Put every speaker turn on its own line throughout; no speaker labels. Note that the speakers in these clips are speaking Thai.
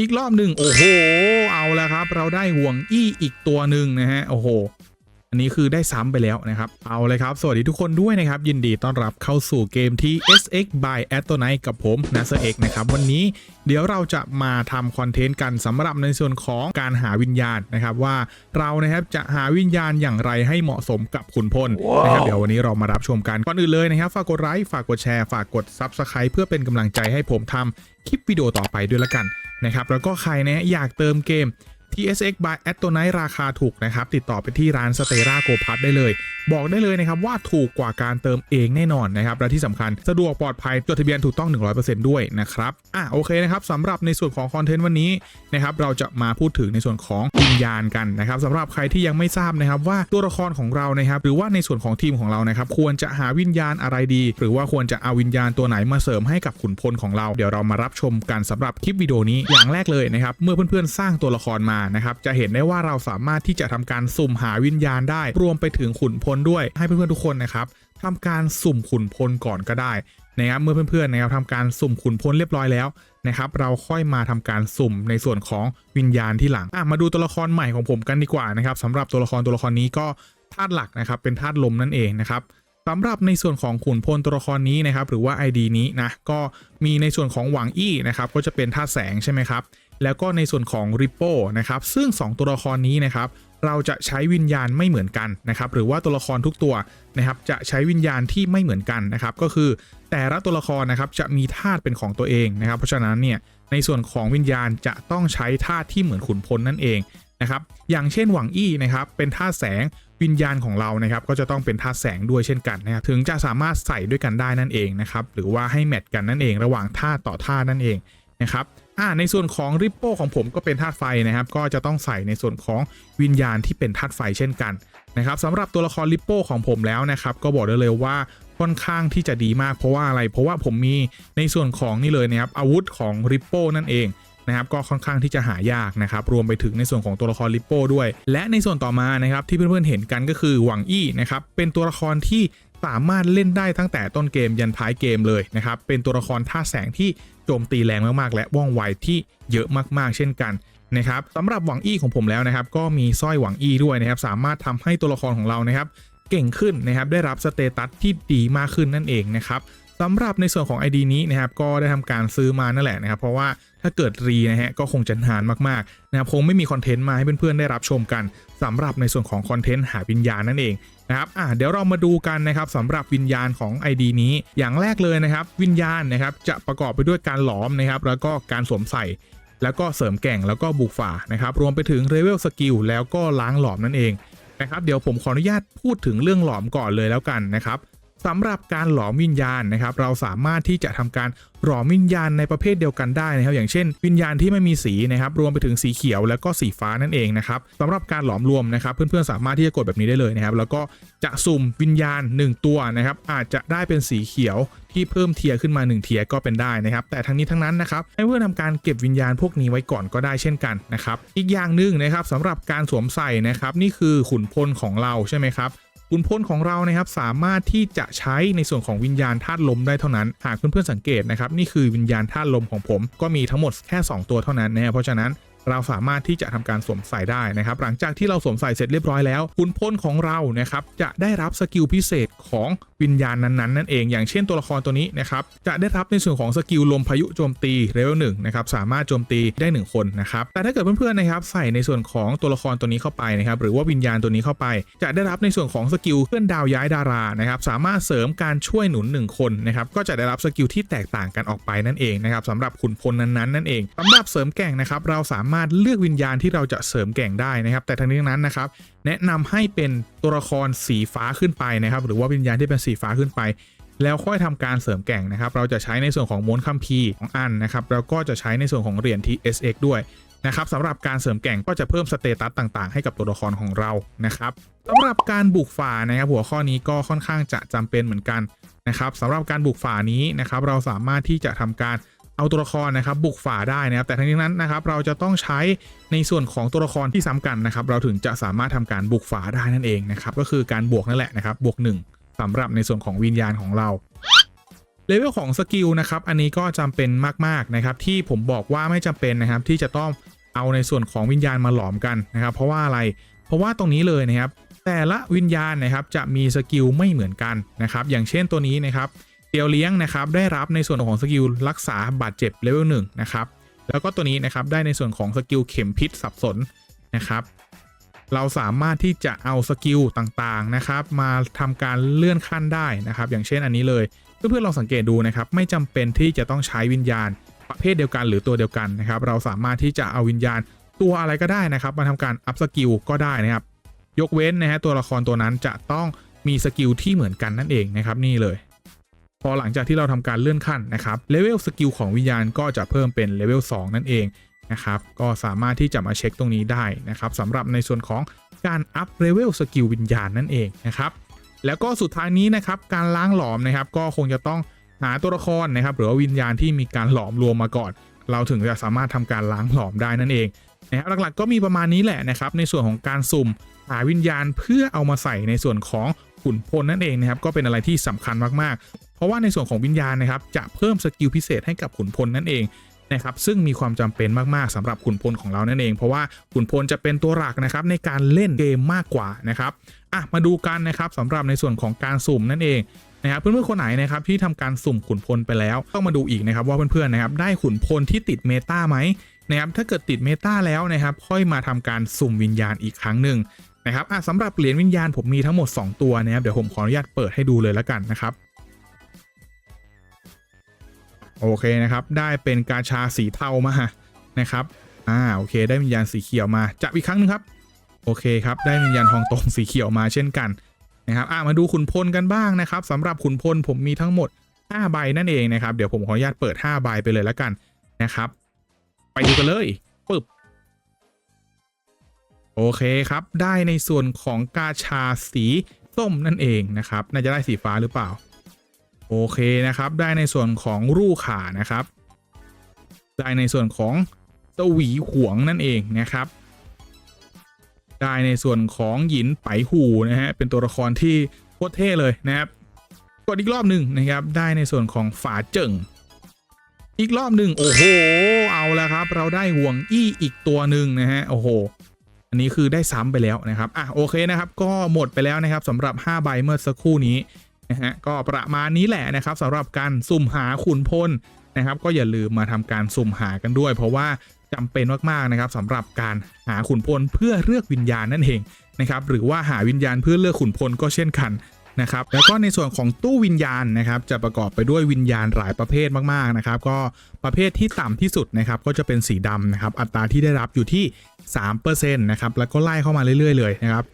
อีกรอบหนึ่งโอ้โห เอาแล้วครับ เราได้ห่วงอี้อีกตัวหนึ่งนะฮะ โอ้โห อันนี้คือได้ซ้ำไปแล้วนะครับ เอาเลยครับ สวัสดีทุกคนด้วยนะครับ ยินดีต้อนรับเข้าสู่เกมที่ SX by a t o n i t e กับผม n a s X นะครับ วันนี้เดี๋ยวเราจะมาทำคอนเทนต์กันสำหรับในส่วนของการหาวิญญาณนะครับ ว่าเรานะครับจะหาวิญญาณอย่างไรให้เหมาะสมกับขุนพลนะครับเดี๋ยววันนี้เรามารับชมกันก่อนอื่นเลยนะครับฝากกดไลค์ฝากกดแชร์ฝากกด Subscribe เพื่อเป็นกำลังใจให้ผมทำคลิปวิดีโอต่อไปด้วยละกัน นะครับแล้วก็ใครนะอยากเติมเกม TSX by a t o n i t e ราคาถูกนะครับ ติดต่อไปที่ร้านสเตราโกพัทได้เลย บอกได้เลยนะครับว่าถูกกว่าการเติมเองแน่นอนนะครับ และที่สำคัญสะดวกปลอดภัยจดทะเบียนถูกต้อง 100%ด้วยนะครับอะโอเคนะครับสำหรับในส่วนของคอนเทนต์วันนี้นะครับเราจะมาพูดถึงในส่วนของวิญญาณกันนะครับสำหรับใครที่ยังไม่ทราบนะครับว่าตัวละครของเรานะครับหรือว่าในส่วนของทีมของเรานะครับควรจะหาวิญญาณอะไรดี หรือว่าควรจะเอาวิญญาณตัวไหนมาเสริมให้กับขุนพลของเรา เดี๋ยวเรามารับชมกันสำหรับคลิปวิดีโอนี้อย่างแรกเลยนะครับเมื่อเพื่อนๆสร้างตัวละครมานะครับจะเห็นได้ว่าเราสามารถที่จะทำการสุ่มหาวิญญาณได้ รวมไปถึงขุนพลด้วยให้เพื่อนๆทุกคนนะครับทำการสุ่มขุนพลก่อนก็ได้นะครับเมื่อเพื่อนๆนะครับทำการสุ่มขุนพลเรียบร้อยแล้วนะครับเราค่อยมาทำการสุ่มในส่วนของวิญญาณที่หลังมาดูตัวละครใหม่ของผมกันดีกว่านะครับสำหรับตัวละครตัวละครนี้ก็ธาตุหลักนะครับเป็นธาตุลมนั่นเองนะครับสำหรับในส่วนของขุนพลตัวละครนี้นะครับหรือว่า ID นี้นะก็มีในส่วนของหวังอี้นะครับก็จะเป็นธาตุแสงใช่ไหมครับ แล้วก็ในส่วนของ r i p p o นะครับซึ่ง 2 ตัวละครนี้นะครับเราจะใช้วิญญาณไม่เหมือนกันนะครับหรือว่าตัวละครทุกตัวนะครับจะใช้วิญญาณที่ไม่เหมือนกันนะครับก็คือแต่ละตัวละครนะครับจะมีธาตุเป็นของตัวเองนะครับ เพราะฉะนั้นเนี่ยในส่วนของวิญญาณจะต้องใช้ธาตุที่เหมือนขุนพลนั่นเองนะครับอย่างเช่นหวังอี้นะครับเป็นธาตุแสงวิญญาณของเรานะครับก็จะต้องเป็นธาตุแสงด้วยเช่นกันนะครับถึงจะสามารถใส่ด้วยกันได้นั่นเองนะครับหรือว่าให้แมทกันนั่นเอง ระหว่างธาตุต่อธาตุนั่นเอง นะครับอ่าในส่วนของริปโป้ของผมก็เป็นธาตุไฟนะครับ ก็จะต้องใส่ในส่วนของวิญญาณที่เป็นธาตุไฟเช่นกันนะครับสำหรับตัวละครริปโป้ของผมแล้วนะครับ ก็บอกได้เลยว่าค่อนข้างที่จะดีมากเพราะว่าอะไร เพราะว่าผมมีในส่วนของนี่เลยนะครับอาวุธของริปโป้นั่นเองนะครับก็ค่อนข้างที่จะหายากนะครับรวมไปถึงในส่วนของตัวละครริปโป้ด้วย และในส่วนต่อมานะครับที่เพื่อนๆเห็นกันก็คือหวังอี้นะครับเป็นตัวละครที่ สามารถเล่นได้ตั้งแต่ต้นเกมยันท้ายเกมเลยนะครับ เป็นตัวละครท่าแสงที่โจมตีแรงมากๆ และว่องไวที่เยอะมากๆ เช่นกันนะครับสำหรับหวังอี้ของผมแล้วนะครับ ก็มีสร้อยหวังอี้ด้วยนะครับ สามารถทำให้ตัวละครของเรานะครับ เก่งขึ้นนะครับ ได้รับสเตตัสที่ดีมากขึ้นนั่นเองนะครับ สำหรับในส่วนของ ID นี้นะครับก็ได้ทำการซื้อมานั่นแหละนะครับ เพราะว่าถ้าเกิดรีนะฮะก็คงจะนานมากๆนะครับคงไม่มีคอนเทนต์มาให้เพื่อนๆได้รับชมกันสำหรับในส่วนของคอนเทนต์หาวิญญาณนั่นเองนะครับอะเดี๋ยวเรามาดูกันนะครับสำหรับวิญญาณของ ID นี้อย่างแรกเลยนะครับ วิญญาณนะครับจะประกอบไปด้วยการหลอมนะครับแล้วก็การสวมใส่แล้วก็เสริมแก่งแล้วก็บุกฝ่านะครับรวมไปถึงเลเวลสกิลแล้วก็ล้างหลอมนั่นเองนะครับเดี๋ยวผมขออนุญาตพูดถึงเรื่องหลอมก่อนเลยแล้วกันนะครับ สำหรับการหลอมวิญญาณนะครับ เราสามารถที่จะทำการหลอมวิญญาณในประเภทเดียวกันได้นะครับ อย่างเช่น วิญญาณที่ไม่มีสีนะครับรวมไปถึงสีเขียวแล้วก็สีฟ้านั่นเองนะครับสำหรับการหลอมรวมนะครับ เพื่อนๆสามารถที่จะกดแบบนี้ได้เลยนะครับ แล้วก็จะสุ่มวิญญาณ 1 ตัวนะครับ อาจจะได้เป็นสีเขียวที่เพิ่มเทียร์ขึ้นมา 1 เทียร์ก็เป็นได้นะครับ แต่ทั้งนี้ทั้งนั้นนะครับให้เพื่อนทำการเก็บวิญญาณพวกนี้ไว้ก่อนก็ได้เช่นกันนะครับอีกอย่างหนึ่งนะครับสำหรับการสวมใส่นะครับ นี่คือขุนพลของเราใช่ไหมครับ ขุนพลของเรานะครับสามารถที่จะใช้ในส่วนของวิญญาณธาตุลมได้เท่านั้น หากเพื่อนๆสังเกตนะครับนี่คือวิญญาณธาตุลมของผม ก็มีทั้งหมดแค่ 2 ตัวเท่านั้นนะเพราะฉะนั้นเราสามารถที่จะทำการสวมใส่ได้นะครับ หลังจากที่เราสวมใส่เสร็จเรียบร้อยแล้วขุนพลของเรานะครับจะได้รับสกิลพิเศษของ วิญญาณนั้นๆนั่นเอง อย่างเช่นตัวละครตัวนี้นะครับจะได้รับในส่วนของสกิลลมพายุโจมตีเลเวลหนึ่งนะครับสามารถโจมตีได้ 1 คนนะครับแต่ถ้าเกิดเพื่อนๆนะครับใส่ในส่วนของตัวละครตัวนี้เข้าไปนะครับหรือว่าวิญญาณตัวนี้เข้าไป จะได้รับในส่วนของสกิลเคลื่อนดาวย้ายดารานะครับสามารถเสริมการช่วยหนุน 1 คนนะครับก็จะได้รับสกิลที่แตกต่างกันออกไปนั่นเองนะครับสำหรับขุนพลนั้นๆนั่นเองสำหรับเสริมแก่งนะครับเราสามารถเลือกวิญญาณที่เราจะเสริมแก่งได้นะครับแต่ทั้งนี้ทั้งนั้นนะครับแนะนำให้เป็นตัวละครสีฟ้าขึ้นไปนะครับ หรือว่าวิญญาณที่เป็นสีฟ้าขึ้นไป แล้วค่อยทำการเสริมแก่งนะครับ เราจะใช้ในส่วนของม้วนคัมภีร์ของอันนะครับแล้วก็จะใช้ในส่วนของเหรียญ TSX ด้วยนะครับสำหรับการเสริมแก่งก็จะเพิ่มสเตตัสต่าง ๆ ให้กับตัวละครของเรานะครับสำหรับการบุกฝ่านะครับ หัวข้อนี้ก็ค่อนข้างจะจำเป็นเหมือนกันนะครับสำหรับการบุกฝ่านี้นะครับ เราสามารถที่จะทำการ เอาตัวละครนะครับบุกฝ่าได้นะครับแต่ทั้งนี้นั้นนะครับเราจะต้องใช้ในส่วนของตัวละครที่ซ้ำกันนะครับเราถึงจะสามารถทำการบุกฝ่าได้นั่นเองนะครับก็คือการบวกนั่นแหละนะครับบวก 1สำหรับในส่วนของวิญญาณของเราเลเวลของสกิลนะครับอันนี้ก็จำเป็นมากๆนะครับที่ผมบอกว่าไม่จำเป็นนะครับที่จะต้องเอาในส่วนของวิญญาณมาหลอมกันนะครับ เพราะว่าอะไรเพราะว่าตรงนี้เลยนะครับแต่ละวิญญาณนะครับจะมีสกิลไม่เหมือนกันนะครับอย่างเช่นตัวนี้นะครับ เตียวเลี้ยงนะครับได้รับในส่วนของสกิลรักษาบาดเจ็บเลเวลหนึ่งนะครับแล้วก็ตัวนี้นะครับได้ในส่วนของสกิลเข็มพิษสับสนนะครับเราสามารถที่จะเอาสกิลต่างๆนะครับมาทำการเลื่อนขั้นได้นะครับ อย่างเช่นอันนี้เลยเพื่อนๆลองสังเกตดูนะครับ ไม่จำเป็นที่จะต้องใช้วิญญาณ ประเภทเดียวกันหรือตัวเดียวกันนะครับ เราสามารถที่จะเอาวิญญาณตัวอะไรก็ได้นะครับ มาทำการอัพสกิลก็ได้นะครับ ยกเว้นนะฮะตัวละครตัวนั้นจะต้องมีสกิลที่เหมือนกันนั่นเองนะครับนี่เลย พอหลังจากที่เราทำการเลื่อนขั้นนะครับเลเวลสกิลของวิญญาณก็จะเพิ่มเป็นเลเวล2นั่นเองนะครับก็สามารถที่จะมาเช็คตรงนี้ได้นะครับสำหรับในส่วนของการอัพเลเวลสกิลวิญญาณนั่นเองนะครับแล้วก็สุดท้ายนี้นะครับการล้างหลอมนะครับก็คงจะต้องหาตัวละครนะครับหรือว่าวิญญาณที่มีการหลอมรวมมาก่อน เราถึงจะสามารถทำการล้างหลอมได้นั่นเองนะครับหลักๆก็มีประมาณนี้แหละนะครับในส่วนของการสุ่มหาวิญญาณเพื่อเอามาใส่ในส่วนของขุนพลนั่นเองนะครับก็เป็นอะไรที่สำคัญมากๆ เพราะว่าในส่วนของวิญญาณนะครับจะเพิ่มสกิลพิเศษให้กับขุนพลนั่นเองนะครับซึ่งมีความจำเป็นมาก ๆสำหรับขุนพลของเรานั่นเอง เพราะว่าขุนพลจะเป็นตัวหลักนะครับในการเล่นเกมมากกว่านะครับอะมาดูกันนะครับสำหรับในส่วนของการสุ่มนั่นเองนะครับเพื่อนๆคนไหนนะครับที่ทำการสุ่มขุนพลไปแล้ว ต้องมาดูอีกนะครับว่าเพื่อนๆนะครับได้ขุนพลที่ติดเมตาไหมนะครับถ้าเกิดติดเมตาแล้วนะครับค่อยมาทำการสุ่มวิญญาณอีกครั้งหนึ่งนะครับอะสำหรับเหรียญวิญญาณผมมีทั้งหมด 2 ตัวนะครับเดี๋ยวผมขออนุญาตเปิดให้ดูเลยแล้วกันนะครับ โอเคนะครับ ได้เป็นกาชาสีเทามานะครับ อ่าโอเค ได้วิญญาณสีเขียวมาจับอีกครั้งหนึงครับ โอเคครับ ได้วิญญาณทองตรงสีเขียวมาเช่นกันนะครับ อ่ามาดูขุนพลกันบ้างนะครับสำหรับขุนพลผมมีทั้งหมด 5 ใบนั่นเองนะครับ เดี๋ยวผมขออนุญาตเปิด 5 ใบไปเลยแล้วกันนะครับ ไปดูกันเลยปึ๊บโอเคครับ ได้ในส่วนของกาชาสีส้มนั่นเองนะครับ น่าจะได้สีฟ้าหรือเปล่า โอเคนะครับ ได้ในส่วนของรูขานะครับ ได้ในส่วนของสวีหวงนั่นเองนะครับ ได้ในส่วนของหยินไปหูนะฮะเป็นตัวละครที่โคตรเท่เลยนะครับกดอีกรอบหนึ่งนะครับ ได้ในส่วนของฝาเจิ่งอีกรอบหนึ่งโอ้โห เอาแล้วครับ เราได้ห่วงอี้อีกตัวหนึ่งนะฮะโอ้โห อันนี้คือได้ซ้ำไปแล้วนะครับอะโอเคนะครับ ก็หมดไปแล้วนะครับสำหรับ 5 ใบเมื่อสักครู่นี้ นะฮะก็ประมาณนี้แหละนะครับสำหรับการสุ่มหาขุนพลนะครับ ก็อย่าลืมมาทำการสุ่มหากันด้วย เพราะว่าจำเป็นมากๆนะครับสำหรับการหาขุนพลเพื่อเลือกวิญญาณนั่นเองนะครับหรือว่าหาวิญญาณเพื่อเลือกขุนพลก็เช่นกันนะครับแล้วก็ในส่วนของตู้วิญญาณนะครับจะประกอบไปด้วยวิญญาณหลายประเภทมากๆนะครับก็ประเภทที่ต่ำที่สุดนะครับก็จะเป็นสีดำนะครับอัตราที่ได้รับอยู่ที่3%นะครับแล้วก็ไล่เข้ามาเรื่อยๆเลยนะครับ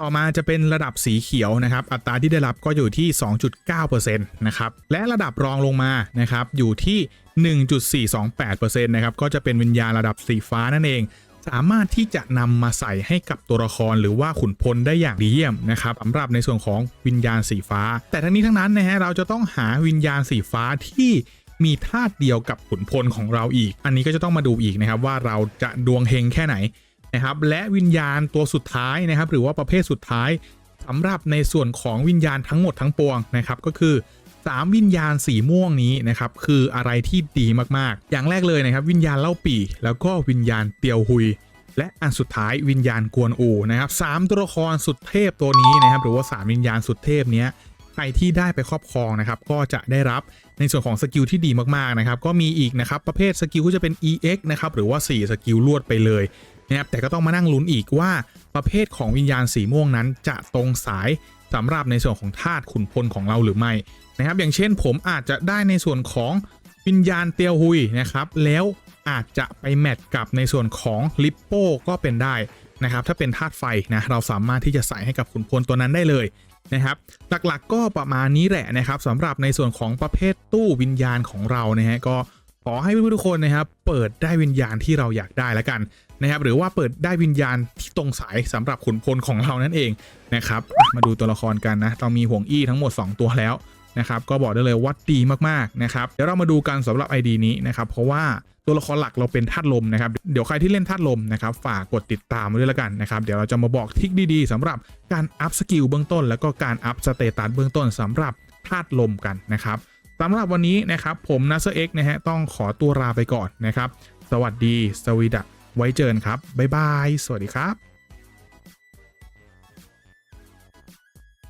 ต่อมาจะเป็นระดับสีเขียวนะครับ อัตราที่ได้รับก็อยู่ที่ 2.9%นะครับ และระดับรองลงมานะครับอยู่ที่ 1.428%นะครับก็จะเป็นวิญญาณระดับสีฟ้านั่นเอง สามารถที่จะนำมาใส่ให้กับตัวละครหรือว่าขุนพลได้อย่างดีเยี่ยมนะครับสำหรับในส่วนของวิญญาณสีฟ้า แต่ทั้งนี้ทั้งนั้นนะฮะเราจะต้องหาวิญญาณสีฟ้าที่มีธาตุเดียวกับขุนพลของเราอีก อันนี้ก็จะต้องมาดูอีกนะครับว่าเราจะดวงเฮงแค่ไหน นะครับและวิญญาณตัวสุดท้ายนะครับ หรือว่าประเภทสุดท้ายสำหรับในส่วนของวิญญาณทั้งหมดทั้งปวงนะครับก็คือ 3 วิญญาณสีม่วงนี้นะครับคืออะไรที่ดีมากๆ อย่างแรกเลยนะครับวิญญาณเล่าปี่ แล้วก็วิญญาณเตียวหุย และอันสุดท้ายวิญญาณกวนอูนะครับสามตัวละครสุดเทพตัวนี้นะครับหรือว่า 3 วิญญาณสุดเทพเนี้ยใครที่ได้ไปครอบครองนะครับก็จะได้รับในส่วนของสกิลที่ดีมากๆนะครับก็มีอีกนะครับประเภทสกิลก็จะเป็น EX นะครับหรือว่า 4 สกิลลวดไปเลย นะครับแต่ก็ต้องมานั่งลุ้นอีกว่าประเภทของวิญญาณสีม่วงนั้น จะตรงสายสำหรับในส่วนของธาตุขุนพลของเราหรือไม่นะครับ อย่างเช่นผมอาจจะได้ในส่วนของวิญญาณเตียวหุยนะครับแล้วอาจจะไปแมทกับในส่วนของลิปโป้ก็เป็นได้นะครับถ้าเป็นธาตุไฟนะเราสามารถที่จะใส่ให้กับขุนพลตัวนั้นได้เลยนะครับหลักๆก็ประมาณนี้แหละนะครับสำหรับในส่วนของประเภทตู้วิญญาณของเรานะฮะก็ ขอให้เพื่อนๆทุกคนนะครับ เปิดได้วิญญาณที่เราอยากได้แล้วกันนะครับ หรือว่าเปิดได้วิญญาณที่ตรงสายสำหรับขุนพลของเรานั่นเองนะครับ มาดูตัวละครกันนะเรามีห่วงอี้ทั้งหมด 2 ตัวแล้วนะครับ ก็บอกได้เลยว่าดีมากๆนะครับ เดี๋ยวเรามาดูกันสำหรับ ID นี้นะครับ เพราะว่าตัวละครหลักเราเป็นธาตุลมนะครับ เดี๋ยวใครที่เล่นธาตุลมนะครับ ฝากกดติดตามด้วยล้วกันนะครับ เดี๋ยวเราจะมาบอกทิคดีๆสำหรับการอัพสกิลเบื้องต้น แล้วก็การอัพสเตตัสเบื้องต้นสำหรับธาตุลมกันนะครับ สำหรับวันนี้นะครับผมนัสเอ็กนะฮะต้องขอตัวลาไปก่อนนะครับ สวัสดีสวีดัไว้เจอกันครับ บ๊ายบาย สวัสดีครับ